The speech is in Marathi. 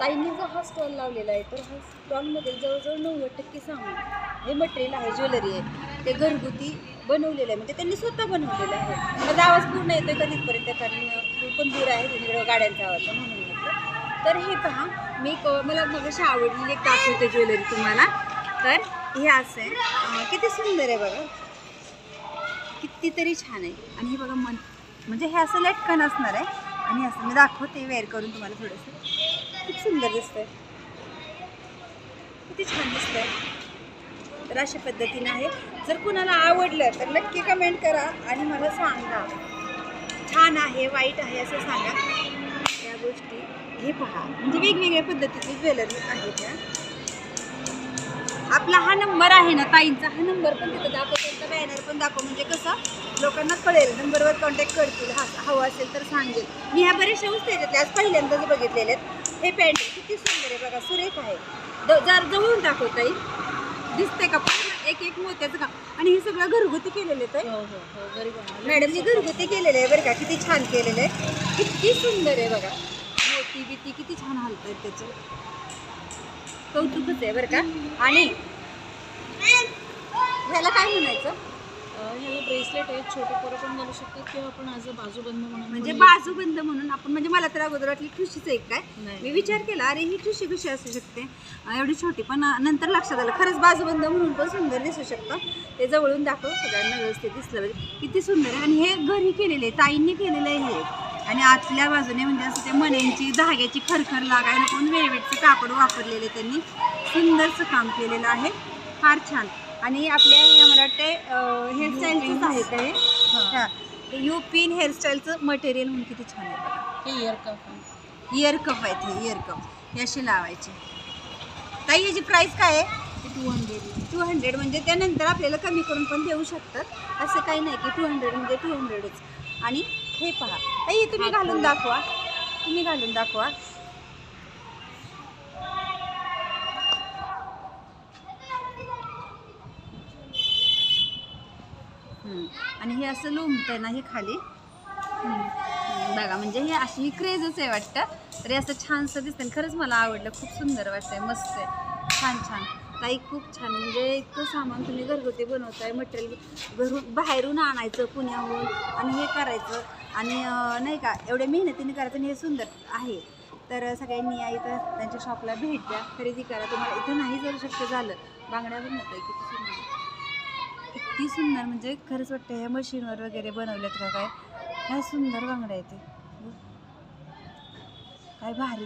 ताईंनी जो हा स्टॉल लावलेला आहे. तर हा स्टॉलमध्ये जवळजवळ नव्वद टक्के सामान हे मटेरियल आहे ज्वेलरी आहे. ते घरगुती बनवलेलं आहे. म्हणजे त्यांनी स्वतः बनवलेलं आहे. माझा आवाज पूर्ण येतो आहे कधीपर्यंत? कारण खूप पण दूर आहे तिकडे गाड्यांचा आवाज म्हणून तर हे पहा मी क मला मगाशी आवडलेली एक दाखवते ज्वेलरी तुम्हाला. तर हे असं आहे. किती सुंदर आहे बघा. कितीतरी छान आहे. आणि हे बघा मन म्हणजे हे असं लटकन असणार आहे. आणि असं मी दाखवते वेअर करून तुम्हाला थोडंसं. खूप सुंदर दिसतंय. किती छान दिसतंय. तर अशा पद्धतीनं आहे. जर कुणाला आवडलं तर नक्की कमेंट करा आणि मला सांगा. छान आहे वाईट आहे असं सांगा. या गोष्टी हे पहा. म्हणजे वेगवेगळ्या पद्धतीचे ज्वेलरी आहेत त्या आपला हा नंबर आहे ना ताईंचा. हा नंबर पण तिथं दाखव त्यांचा बॅनर पण दाखव. म्हणजे कसं? लोकांना कळेल. नंबरवर कॉन्टॅक्ट करतील. हा हवं असेल तर सांगेल. मी ह्या बऱ्याचशा वस्तू आहेत आज पहिल्यांदाच बघितलेले आहेत. हे पॅन्ट किती सुंदर आहे बघा सुरेख आहे. जर जवळून दाखवता येईल दिसते का पूर्ण एक एक मोत्याचं का? आणि हे सगळं घरगुती केलेलं आहे हो हो हो. मॅडमनी घरगुती केलेलं आहे बरं का किती छान केलेलं आहे. किती सुंदर आहे बघा. मोती बिती किती छान हलत आहेत त्याचे. कौतुकच आहे बरं का. आणि ह्याला काय म्हणायचं? ह्याला ब्रेसलेट आहेत छोटे पोरं पण घालू शकतात किंवा आपण अ बाजूबंद म्हणून म्हणजे पण बाजूबंद म्हणून आपण म्हणजे मला तर अगोदर वाटली ठुशीच एक काय? नाही. मी विचार केला अरे ही ठुशी कशी असू शकते? अं, एवढी छोटी पण अं, नंतर लक्षात आलं खरंच बाजूबंद म्हणून पण सुंदर दिसू शकतं. ते जवळून दाखव सगळ्यांना व्यवस्थित दिसलं पाहिजे. किती सुंदर आहे. आणि हे घरी केलेले आहे ताईंनी केलेलं आहे हे. आणि आतल्या बाजूने म्हणजे असं ते मण्यांची धाग्याची खरखर लागायला पण वेळवेटचं कापड वापरलेले त्यांनी. सुंदरचं काम केलेलं आहे. फार छान. आणि आपल्या हे मला वाटते हेअरस्टाईलचंच आहे का हे. हां. हां यू पिन हेअरस्टाईलचं मटेरियल म्हणून किती छान आहे हे इयर कप आहे. इयर कप आहेत हे इयर कप हे असे लावायचे. ताई याची प्राईस काय आहे? टू हंड्रेड टू हंड्रेड म्हणजे त्यानंतर आपल्याला कमी करून पण देऊ शकतात. असं काही नाही की टू हंड्रेड म्हणजे टू हंड्रेडच आणि हे पहा. ताई तुम्ही घालून दाखवा. तुम्ही घालून दाखवा. आणि हे असं लोंबतंय ना हे खाली. बघा म्हणजे हे अशी ही क्रेजच आहे वाटतं. तरी असं छानसं दिसतं आणि खरंच मला आवडलं. खूप सुंदर वाटतंय. मस्त आहे. छान छान. ताई खूप छान. म्हणजे इतकं सामान तुम्ही घरगुती बनवताय. मटेरियल घरून बाहेरून आणायचं पुण्याहून आणि हे करायचं. आणि नाही का एवढ्या मेहनतीने करायचं आणि हे सुंदर आहे. तर सगळ्यांनी या इथं त्यांच्या शॉपला भेट द्या. खरेदी करा. तुम्हाला इथं नाही जर शक्य झालं. बांगड्या नव्हतं किती सुंदर. किती सुंदर म्हणजे खरंच वाटतं ह्या मशीनवर वगैरे बनवल्यात का काय? काय सुंदर बांगड्या आहे ते काय भारी.